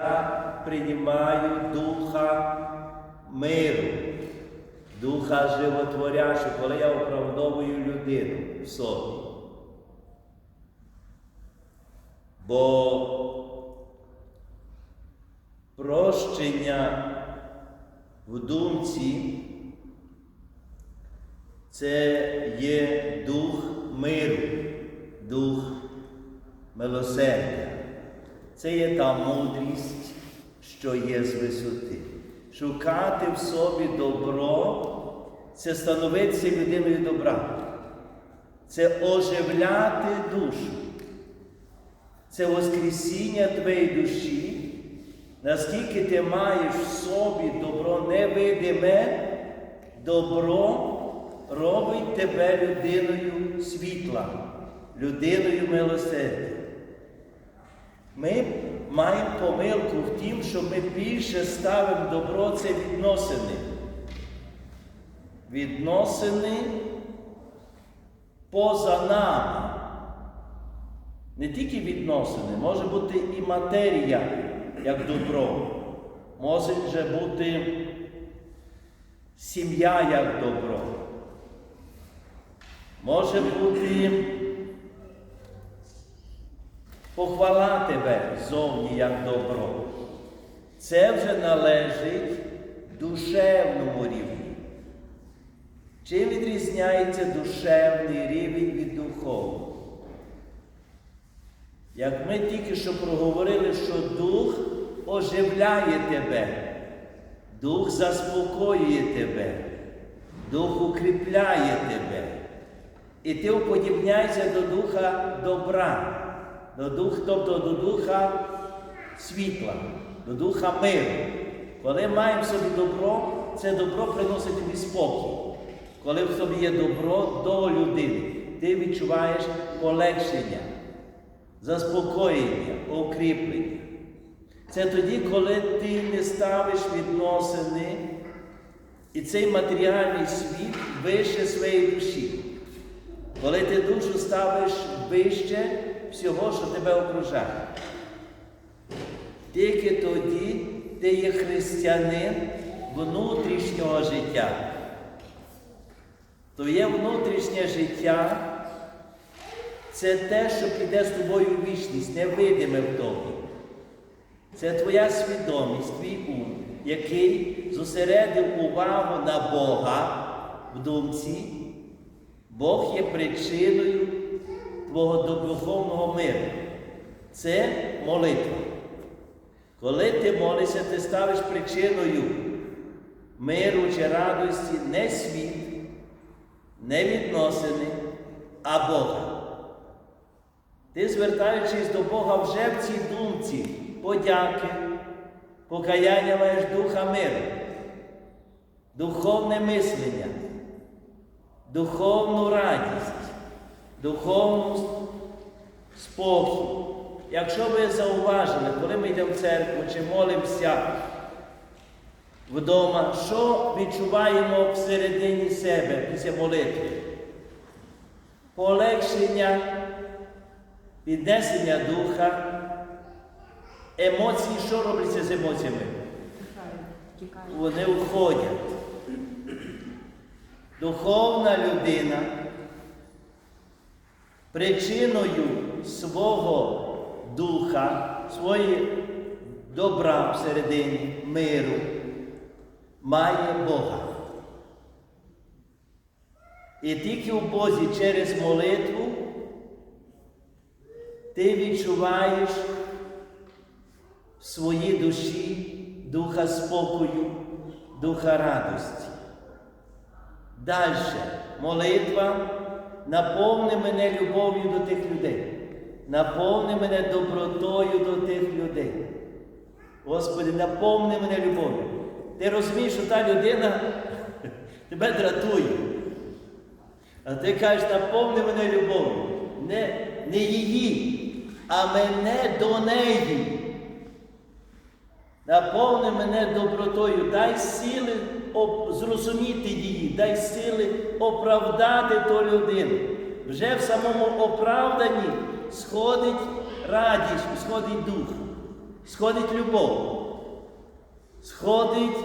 Я приймаю духа миру, духа животворящого, коли я оправдовую людину в собі. Бо прощення в думці це є дух миру, дух милосердя. Це є та мудрість, що є з висоти. Шукати в собі добро це становитися людиною добра. Це оживляти душу. Це Воскресіння твоєї душі, наскільки ти маєш в собі добро невидиме, добро робить тебе людиною світла, людиною милосердя. Ми маємо помилку в тім, що ми більше ставимо добро це відносини. Відносини поза нами. Не тільки відносини, може бути і матерія як добро. Може вже бути сім'я як добро. Може бути похвала тебе зовні як добро. Це вже належить душевному рівні. Чим відрізняється душевний рівень від духовного? Як ми тільки що проговорили, що дух оживляє тебе, дух заспокоює тебе, дух укріпляє тебе. І ти уподібняйся до духа добра, до дух, тобто до духа світла, до духа миру. Коли маємо в собі добро, це добро приносить тобі спокій. Коли в собі є добро до людини, ти відчуваєш полегшення, заспокоєння, укріплення. Це тоді, коли ти не ставиш відносини і цей матеріальний світ вище своєї душі. Коли ти душу ставиш вище всього, що тебе окружає. Тільки тоді ти є християнин внутрішнього життя. Твоє внутрішнє життя це те, що піде з тобою в вічність, невидиме в тобі. Це твоя свідомість, твій ум, який зосередив увагу на Бога в думці. Бог є причиною твого духовного миру. Це молитва. Коли ти молишся, ти ставиш причиною миру чи радості не світ, не відносини, а Бога. Ти, звертаючись до Бога вже в цій думці, подяки, покаяння маєш духа миру, духовне мислення, духовну радість, духовну спокій. Якщо ви зауважили, коли ми йдемо в церкву чи молимося вдома, що відчуваємо всередині себе після молитви? Полегшення, піднесення духа, емоції, що робляться з емоціями? Вони уходять. Духовна людина причиною свого духа, своєї добра всередині миру має Бога. І тільки у Бозі через молитву ти відчуваєш в своїй душі духа спокою, духа радості. Далі молитва наповни мене любов'ю до тих людей, наповни мене добротою до тих людей. Господи, наповни мене любов'ю. Ти розумієш, що та людина тебе дратує. А ти кажеш, наповни мене любов'ю. Не, не її, а мене до неї. Наповни мене добротою, дай сили зрозуміти її, дай сили оправдати ту людину. Вже в самому оправданні сходить радість, сходить дух. сходить любов, сходить